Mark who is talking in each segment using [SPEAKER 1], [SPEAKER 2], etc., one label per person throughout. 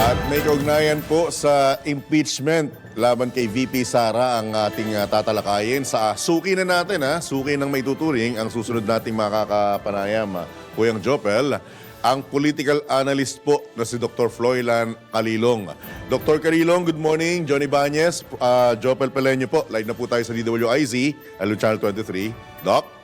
[SPEAKER 1] At may kaugnayan po sa impeachment laban kay VP Sara ang ating ah, tatalakayin. Sa suki na natin, ha? suki ng may tuturing, ang susunod nating makakapanayam, ah, Kuyang Jopel, ang political analyst po na si Dr. Floylan Kalilong. Dr. Kalilong, good morning. Johnny Banyes, uh, Jopel Pelenyo po. Live na po tayo sa DWIZ, Channel 23. Doc?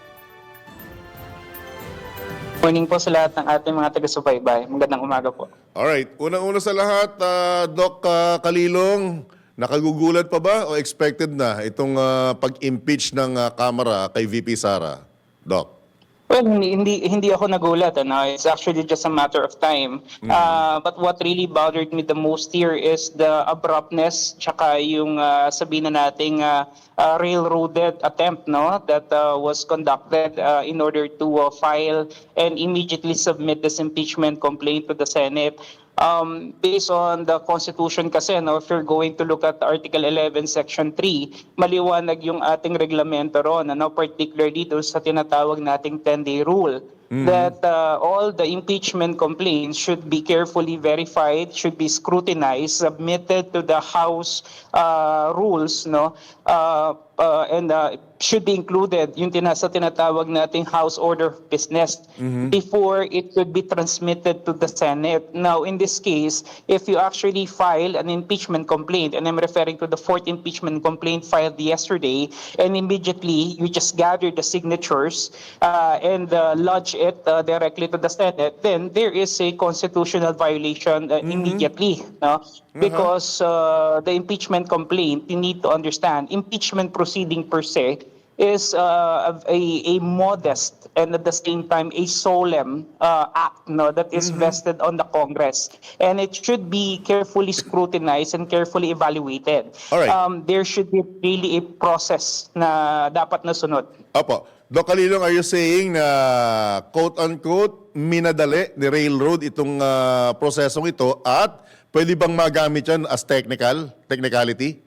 [SPEAKER 2] Morning po sa lahat ng ating mga taga-subaybay. Magandang umaga po.
[SPEAKER 1] Alright, unang-una sa lahat, ah, Doc ah, Kalilong, nakagugulat pa ba o expected na itong ah, pag-impeach ng ah, Kamara kay VP Sara? Doc?
[SPEAKER 2] Well, hindi, hindi, hindi ako nagulat. Ano? It's actually just a matter of time. Uh, but what really bothered me the most here is the abruptness tsaka yung uh, sabihin na nating uh, uh, railroaded attempt no that uh, was conducted uh, in order to uh, file and immediately submit this impeachment complaint to the Senate. Um, based on the Constitution kasi, no, if you're going to look at Article 11, Section 3, maliwanag yung ating reglamento ron, ano, particularly doon sa tinatawag nating 10-day rule. That uh, all the impeachment complaints should be carefully verified, should be scrutinized, submitted to the House uh, rules, no, uh, uh, and uh, should be included yung tina sa tinatawag nating House Order of Business before it could be transmitted to the Senate. Now, in this case, if you actually file an impeachment complaint, and I'm referring to the fourth impeachment complaint filed yesterday, and immediately you just gather the signatures uh, and uh, lodge it uh, directly to the Senate, then there is a constitutional violation uh, immediately. No? Because uh, the impeachment complaint, you need to understand, impeachment proceeding per se is uh, a, a modest and at the same time a solemn uh, act no, that is vested on the Congress. And it should be carefully scrutinized and carefully evaluated.
[SPEAKER 1] Alright.
[SPEAKER 2] Um, there should be really a process na dapat nasunod.
[SPEAKER 1] Opo. Doc are you saying na quote-unquote minadali ni Railroad itong ah, prosesong ito at pwede bang magamit yan as technical, technicality?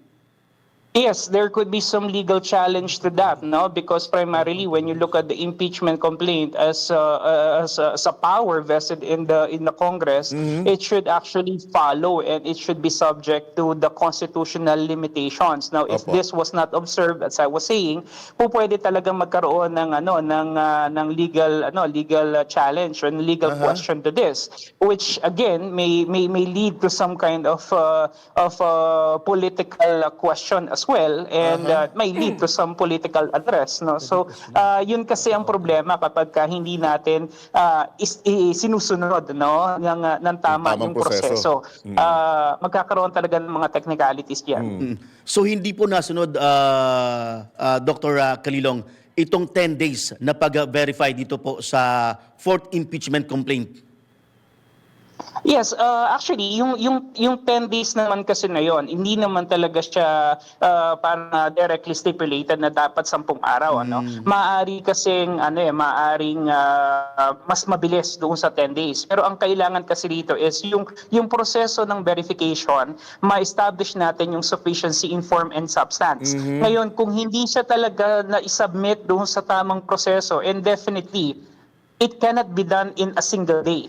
[SPEAKER 2] Yes, there could be some legal challenge to that, no? Because primarily, when you look at the impeachment complaint as uh, uh, as, a, as a power vested in the in the Congress, it should actually follow and it should be subject to the constitutional limitations. Now, if
[SPEAKER 1] Opo.
[SPEAKER 2] this was not observed, as I was saying, po pwede talagang magkaroon ng ano ng uh, ng legal ano legal uh, challenge or legal question to this, which again may may may lead to some kind of uh, of uh, political uh, question as well and uh, may lead to some political address no so uh, yun kasi ang problema kapag ka hindi natin uh, is, i- sinusunod no ng uh, ng tama
[SPEAKER 1] tamang
[SPEAKER 2] yung
[SPEAKER 1] proseso.
[SPEAKER 2] proseso uh, magkakaroon talaga ng mga technicalities diyan
[SPEAKER 3] Mm. So hindi po nasunod, uh, uh, Dr. uh, Kalilong, itong 10 days na pag-verify dito po sa fourth impeachment complaint.
[SPEAKER 2] Yes, uh, actually, yung, yung, yung 10 days naman kasi na yon, hindi naman talaga siya uh, parang uh, directly stipulated na dapat 10 araw. Ano? Maaari kasing, ano eh, maaring uh, mas mabilis doon sa 10 days. Pero ang kailangan kasi dito is yung, yung proseso ng verification, ma-establish natin yung sufficiency in form and substance. Ngayon, kung hindi siya talaga na-submit doon sa tamang proseso, and definitely, it cannot be done in a single day.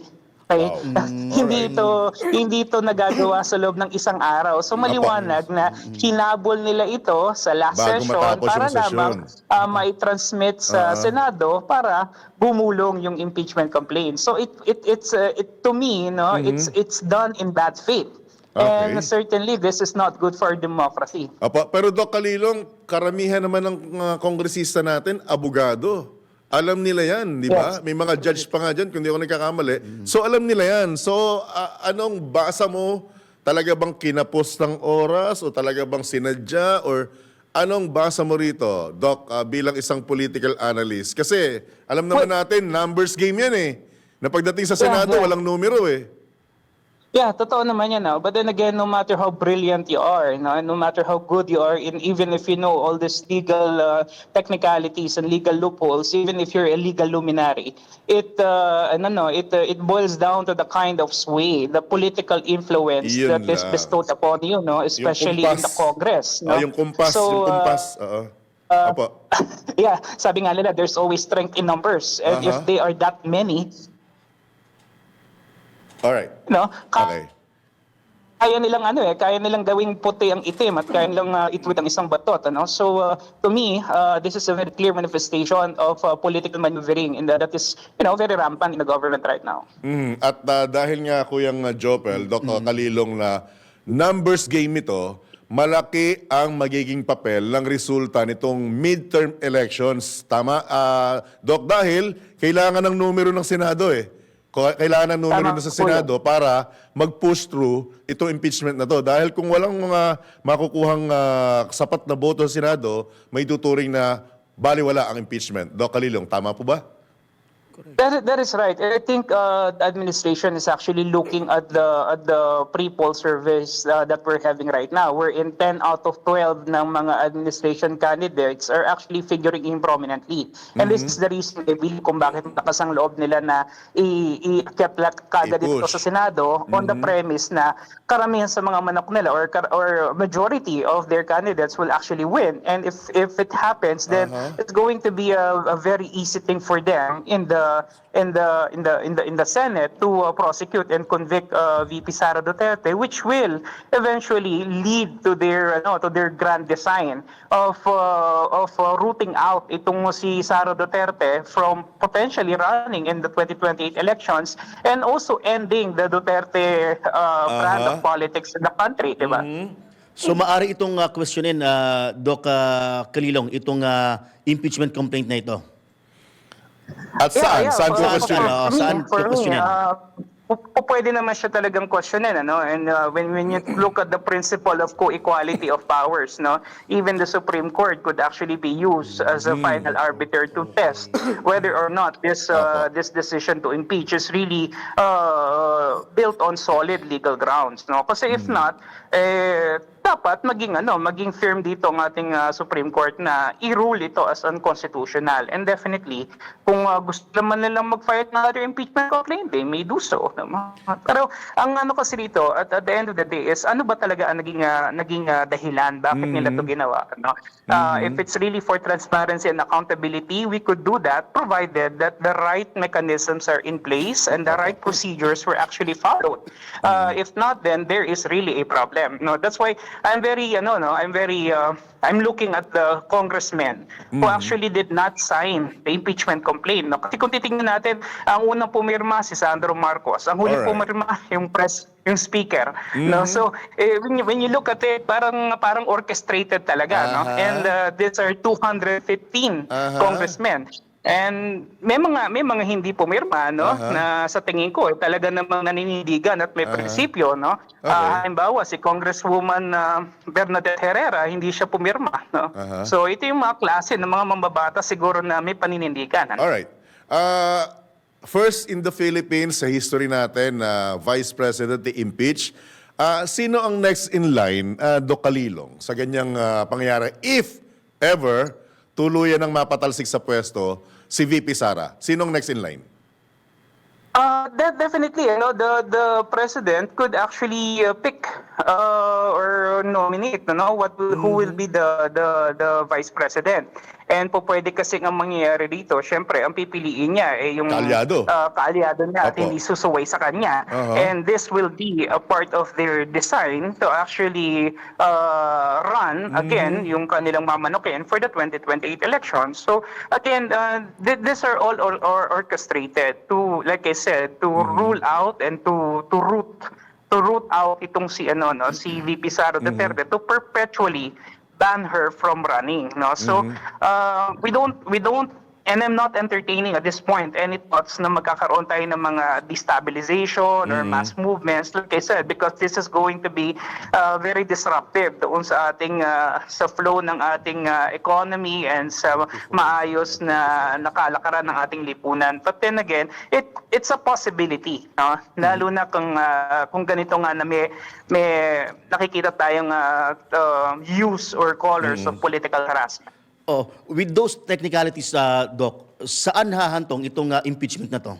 [SPEAKER 2] Okay? hindi ito hindi ito nagagawa sa loob ng isang araw. So maliwanag na hinabol nila ito sa last
[SPEAKER 1] Bago
[SPEAKER 2] session para lamang ah, mai-transmit sa Senado para bumulong yung impeachment complaint. So it it it's uh, it to me, no, it's it's done in bad faith. And
[SPEAKER 1] Okay.
[SPEAKER 2] certainly this is not good for democracy.
[SPEAKER 1] Opo, pero Doc Kalilong, karamihan naman ng mga kongresista natin, abogado. Alam nila yan, di ba?
[SPEAKER 2] Yes.
[SPEAKER 1] May mga judge pa nga dyan, kung di ako nagkakamali. So alam nila yan. So a- anong basa mo? Talaga bang kinapos ng oras? O talaga bang sinadya? Or anong basa mo rito, Doc, ah, bilang isang political analyst? Kasi alam naman natin, numbers game yan eh. Na pagdating sa
[SPEAKER 2] Yeah,
[SPEAKER 1] Senado,
[SPEAKER 2] yeah.
[SPEAKER 1] walang numero eh.
[SPEAKER 2] Yeah, totoo naman yan. No? But then again, no matter how brilliant you are, no, no matter how good you are, and even if you know all these legal uh, technicalities and legal loopholes, even if you're a legal luminary, it uh, ano, no, it uh, it boils down to the kind of sway, the political influence
[SPEAKER 1] Yun
[SPEAKER 2] that is
[SPEAKER 1] lang.
[SPEAKER 2] bestowed upon you, no, especially in the
[SPEAKER 1] kumpas.
[SPEAKER 2] Congress. No?
[SPEAKER 1] Ah, yung kumpas,
[SPEAKER 2] So,
[SPEAKER 1] yung
[SPEAKER 2] uh,
[SPEAKER 1] kumpas. Oo. Opo.
[SPEAKER 2] yeah, sabi nga nila, there's always strength in numbers, and if
[SPEAKER 1] Uh-huh.
[SPEAKER 2] they are that many,
[SPEAKER 1] Alright.
[SPEAKER 2] no, ka-
[SPEAKER 1] Okay.
[SPEAKER 2] kaya nilang ano eh, kaya nilang gawing puti ang itim at kaya nilang uh, itwid ang isang batot. Ano? So uh, to me, uh, this is a very clear manifestation of uh, political maneuvering and that is you know very rampant in the government right now.
[SPEAKER 1] Mm, at uh, dahil nga Kuyang uh, Jopel, Doc uh, Kalilong na numbers game ito, malaki ang magiging papel ng resulta nitong midterm elections. Tama, ah, Doc, dahil kailangan ng numero ng Senado eh. Kailangan ng numero
[SPEAKER 2] Tama,
[SPEAKER 1] na sa. Senado para mag-push through itong impeachment na to. Dahil kung walang mga makukuhang ah, sapat na boto sa Senado, may tuturing na baliwala ang impeachment. Doc Kalilong, tama po ba?
[SPEAKER 2] That, that is right. I think uh, the administration is actually looking at the at the pre-poll surveys uh, that we're having right now. We're in 10 out of 12 ng mga administration candidates are actually figuring in prominently. And this is the reason I believe kung bakit lakas ang loob nila na i- i-akyat la- kagad ito
[SPEAKER 1] I-push.
[SPEAKER 2] sa Senado on the premise na karamihan sa mga manok nila or or majority of their candidates will actually win. And if if it happens, then it's going to be a, a very easy thing for them in the in the in the in the in the Senate to uh, prosecute and convict uh, VP Sara Duterte, which will eventually lead to their ano to their grand design of uh, of uh, rooting out itong si Sara Duterte from potentially running in the 2028 elections and also ending the Duterte uh, brand of politics in the country, di ba?
[SPEAKER 3] So maari itong uh, questionin, uh, Doc uh, Kalilong, itong uh, impeachment complaint na ito.
[SPEAKER 1] At saan? saan po
[SPEAKER 2] for-
[SPEAKER 1] questionin?
[SPEAKER 3] questionin?
[SPEAKER 2] for
[SPEAKER 3] Oo, saan
[SPEAKER 2] for me,
[SPEAKER 3] questionin?
[SPEAKER 2] pu- pu- pwede naman siya talagang questionin ano and uh, when when you look at the principle of co-equality of powers no even the Supreme Court could actually be used as a final arbiter to test whether or not this uh, this decision to impeach is really uh, built on solid legal grounds no kasi if not eh dapat maging ano maging firm dito ang ating uh, Supreme Court na i-rule ito as unconstitutional. And definitely kung uh, gusto naman nilang mag-file ng other impeachment complaint they may do so pero ang ano kasi dito at, at the end of the day is ano ba talaga ang naging uh, naging uh, dahilan? Bakit nila to ginawa no? Uh, if it's really for transparency and accountability we could do that provided that the right mechanisms are in place and the right procedures were actually followed. Uh, if not then there is really a problem no? That's why i'm very ano no i'm very uh, i'm looking at the congressmen who actually did not sign the impeachment complaint no kasi kung titingnan natin ang unang pumirma si Sandro Marcos ang huli
[SPEAKER 1] Alright.
[SPEAKER 2] pumirma yung press yung speaker no so eh, when, you, when you look at it parang parang orchestrated talaga no
[SPEAKER 1] Aha.
[SPEAKER 2] and uh, these are 215
[SPEAKER 1] Aha.
[SPEAKER 2] congressmen And may mga may mga hindi pumirma no
[SPEAKER 1] Aha.
[SPEAKER 2] na sa tingin ko eh, talaga namang naninindigan at may
[SPEAKER 1] Aha.
[SPEAKER 2] prinsipyo no.
[SPEAKER 1] Okay.
[SPEAKER 2] Ah, halimbawa si Congresswoman uh, Bernadette Herrera hindi siya pumirma no.
[SPEAKER 1] Aha.
[SPEAKER 2] So ito yung mga klase ng mga mambabata siguro na may paninindigan. ano?
[SPEAKER 1] Alright. Uh, first in the Philippines, sa history natin, na Vice President i-impeach, uh, sino ang next in line, uh, Doc Kalilong, sa ganyang uh, pangyayari? If ever, tuluyan ng mapatalsik sa pwesto si VP Sara. Sinong next in line?
[SPEAKER 2] Uh, de- definitely, you know, the the president could actually uh, pick uh, or nominate, you know, what who will be the the the vice president. And po pwede kasi ang mangyayari dito, syempre, ang pipiliin niya eh yung
[SPEAKER 1] Kaalyado.
[SPEAKER 2] uh, kaalyado niya at
[SPEAKER 1] Opo.
[SPEAKER 2] hindi susuway sa kanya.
[SPEAKER 1] Uh-huh.
[SPEAKER 2] And this will be a part of their design to actually uh, run again yung kanilang mamanokin for the 2028 elections. So again, uh, th- these are all or, or orchestrated to, like I said, to rule out and to to root to root out itong si ano no si VP Sara Duterte to perpetually ban her from running no? So uh, we don't we don't And I'm not entertaining at this point any thoughts na magkakaroon tayo ng mga destabilization or mass movements, like I said, because this is going to be uh, very disruptive doon sa ating, uh, sa flow ng ating uh, economy and sa maayos na nakalakaran ng ating lipunan. But then again, it it's a possibility, no? Lalo na kung, uh, kung ganito nga na may, may nakikita tayong uh, uh, use or colors of political harassment.
[SPEAKER 3] Oh, with those technicalities, uh, Doc, saan hahantong itong uh, impeachment na to?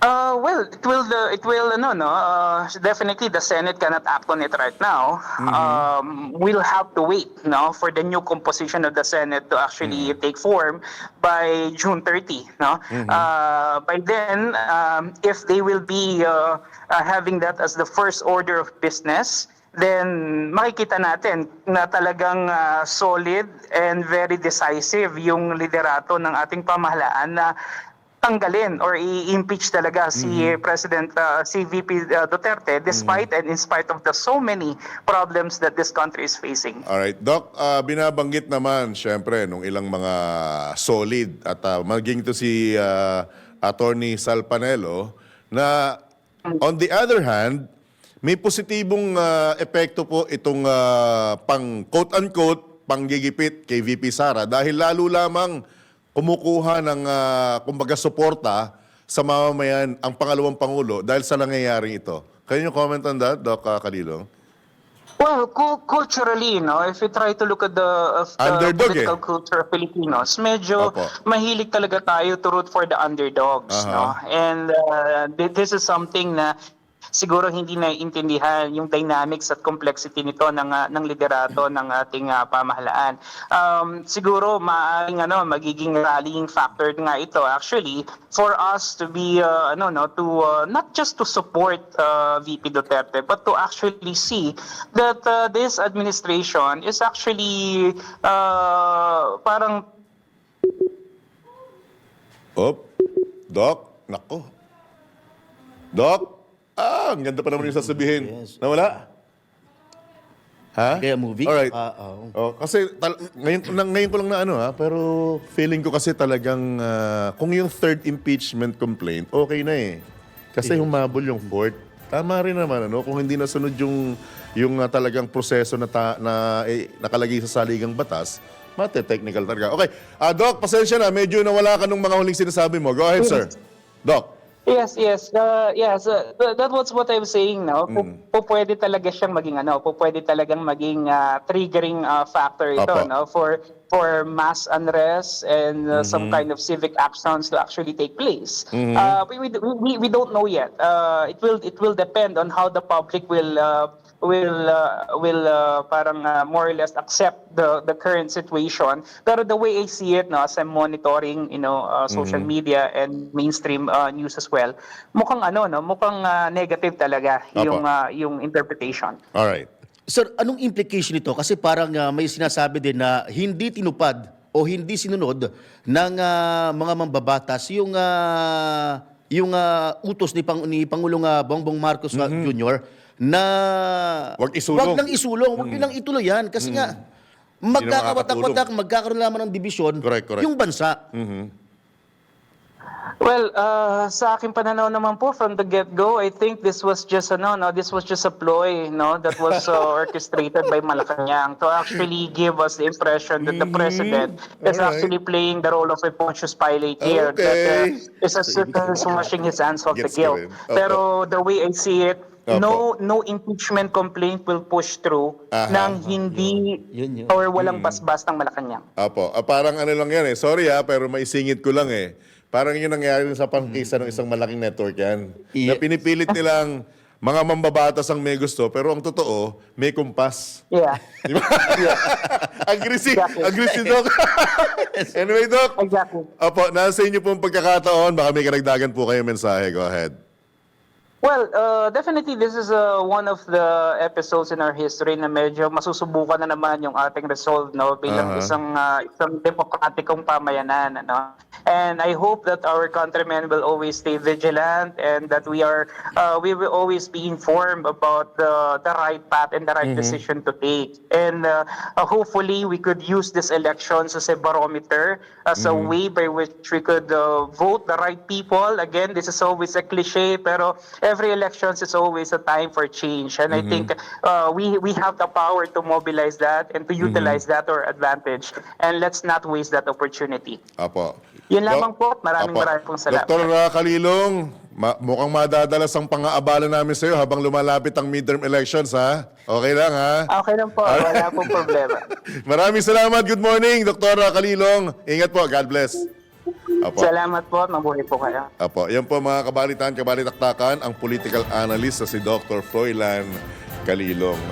[SPEAKER 2] Uh, well, it will the it will no no uh, definitely the Senate cannot act on it right now. Um, we'll have to wait no for the new composition of the Senate to actually take form by June 30. No, uh, by then um, if they will be uh, uh, having that as the first order of business. Then makikita natin na talagang uh, solid and very decisive yung liderato ng ating pamahalaan na tanggalin or i-impeach talaga si President uh, si VP uh, Duterte despite and in spite of the so many problems that this country is facing.
[SPEAKER 1] Alright, Doc, ah, binabanggit naman, syempre, nung ilang mga solid at ah, maging to si ah, Attorney Salpanelo, na on the other hand, may positibong ah, epekto po itong ah, pang quote-unquote panggigipit kay VP Sara dahil lalo lamang kumukuha ng ah, kumbaga suporta sa mamamayan ang pangalawang pangulo dahil sa nangyayaring ito. Can you comment on that, Doc ah, Kalilong?
[SPEAKER 2] Well, cu- culturally, no, if you try to look at the, of the
[SPEAKER 1] Underdog,
[SPEAKER 2] political
[SPEAKER 1] eh.
[SPEAKER 2] culture of Filipinos, medyo
[SPEAKER 1] Opo.
[SPEAKER 2] mahilig talaga tayo to root for the underdogs,
[SPEAKER 1] Aha.
[SPEAKER 2] no? And uh, thi- this is something na siguro hindi naiintindihan yung dynamics at complexity nito ng uh, ng liderato ng ating uh, pamahalaan. Um, siguro maaring ano magiging rallying factor nga ito actually for us to be uh, ano no to uh, not just to support uh, VP Duterte but to actually see that uh, this administration is actually uh, parang
[SPEAKER 1] Op. Doc, nako. Doc, ah, ang ganda pa naman yung sasabihin.
[SPEAKER 3] Yes.
[SPEAKER 1] Nawala? Ha?
[SPEAKER 3] Kaya movie?
[SPEAKER 1] Alright.
[SPEAKER 3] Ah, oo.
[SPEAKER 1] Oh, kasi tal- ngayon, na, ngayon ko lang na ano ha, pero feeling ko kasi talagang ah, kung yung third impeachment complaint, okay na eh. Kasi humabol yung fourth. Tama rin naman ano, kung hindi nasunod yung yung ah, talagang proseso na ta, na eh, nakalagay sa saligang batas, mate technical talaga. Okay. Ah, Doc, pasensya na, medyo nawala ka nung mga huling sinasabi mo. Go ahead, sir. Doc.
[SPEAKER 2] Yes, yes. Uh, yes, uh, th- that was what I'm saying now.
[SPEAKER 1] Mm.
[SPEAKER 2] po pwede talaga siyang maging ano, po pwede talagang maging uh, triggering uh, factor ito
[SPEAKER 1] Apo.
[SPEAKER 2] no for for mass unrest and uh,
[SPEAKER 1] Mm-hmm.
[SPEAKER 2] some kind of civic actions to actually take place. Uh, we, we, we we don't know yet. Uh, it will it will depend on how the public will uh, will uh, will uh, parang uh, more or less accept the the current situation. Pero the way I see it, no, as I'm monitoring, you know, uh, social media and mainstream uh, news as well, mukhang ano, no, mukhang uh, negative talaga
[SPEAKER 1] Apo.
[SPEAKER 2] yung uh, yung interpretation.
[SPEAKER 1] All right.
[SPEAKER 3] Sir, anong implication nito? Kasi parang ah, may sinasabi din na hindi tinupad o hindi sinunod ng ah, mga mambabatas yung ah, yung ah, utos ni, Pang, ni Pangulong ah, Bongbong Marcos ah, Jr. na
[SPEAKER 1] Mm-hmm. Wag isulong.
[SPEAKER 3] Wag nang isulong, wag nilang ituloy yan kasi nga magkakawatak-watak, magkakaroon lamang ng dibisyon
[SPEAKER 1] Correct, correct.
[SPEAKER 3] yung bansa.
[SPEAKER 2] Well, uh, sa aking pananaw naman po from the get-go, I think this was just ano, no, this was just a ploy, no, that was uh, orchestrated by Malacanang to actually give us the impression that the president is
[SPEAKER 1] Alright.
[SPEAKER 2] actually playing the role of a Pontius Pilate here,
[SPEAKER 1] Okay.
[SPEAKER 2] that uh, is, is, is washing his hands of the
[SPEAKER 1] Gets
[SPEAKER 2] guilt.
[SPEAKER 1] Opo.
[SPEAKER 2] Pero the way I see it,
[SPEAKER 1] Opo.
[SPEAKER 2] no no impeachment complaint will push through
[SPEAKER 1] Aha.
[SPEAKER 2] nang hindi
[SPEAKER 3] Yun, yun.
[SPEAKER 2] or walang basbas ng Malacanang.
[SPEAKER 1] Apo, ah, parang ano lang yan eh. Sorry ah, pero maisingit ko lang eh. Parang yun nangyari sa pangkisa ng isang malaking network yan. Na
[SPEAKER 3] Yeah.
[SPEAKER 1] pinipilit nilang mga mambabatas ang may gusto, pero ang totoo, may kumpas.
[SPEAKER 2] Yeah.
[SPEAKER 1] Di ba? aggressive,
[SPEAKER 2] Exactly.
[SPEAKER 1] aggressive, Doc. anyway, Doc.
[SPEAKER 2] Exactly.
[SPEAKER 1] Apo, nasa inyo pong pagkakataon, baka may karagdagan po kayo mensahe. Go ahead.
[SPEAKER 2] Well, uh, definitely this is uh, one of the episodes in our history na medyo masusubukan na naman yung ating resolve no bilang
[SPEAKER 1] Aha.
[SPEAKER 2] isang uh, isang demokratikong pamayanan ano. And I hope that our countrymen will always stay vigilant and that we are uh, we will always be informed about the the right path and the right decision to take. And uh, uh, hopefully we could use this elections as a barometer as a way by which we could uh, vote the right people. Again, this is always a cliche pero every elections is always a time for change and I think uh, we we have the power to mobilize that and to utilize that to our advantage and let's not waste that opportunity.
[SPEAKER 1] Apo.
[SPEAKER 2] Yun lamang po. Maraming
[SPEAKER 1] Apo.
[SPEAKER 2] maraming pong salamat.
[SPEAKER 1] Dr. Kalilong, ma- mukhang madadalas ang pang-aabala namin sa iyo habang lumalapit ang midterm elections, ha? Okay lang, ha?
[SPEAKER 2] Okay lang po, wala pong problema.
[SPEAKER 1] Maraming salamat. Good morning, Dr. Kalilong. Ingat po. God bless. Apo.
[SPEAKER 2] Salamat po at mabuhay po kayo.
[SPEAKER 1] Apo, yan po mga kabalitan, kabalitaktakan, ang political analyst na si Dr. Froilan Kalilong.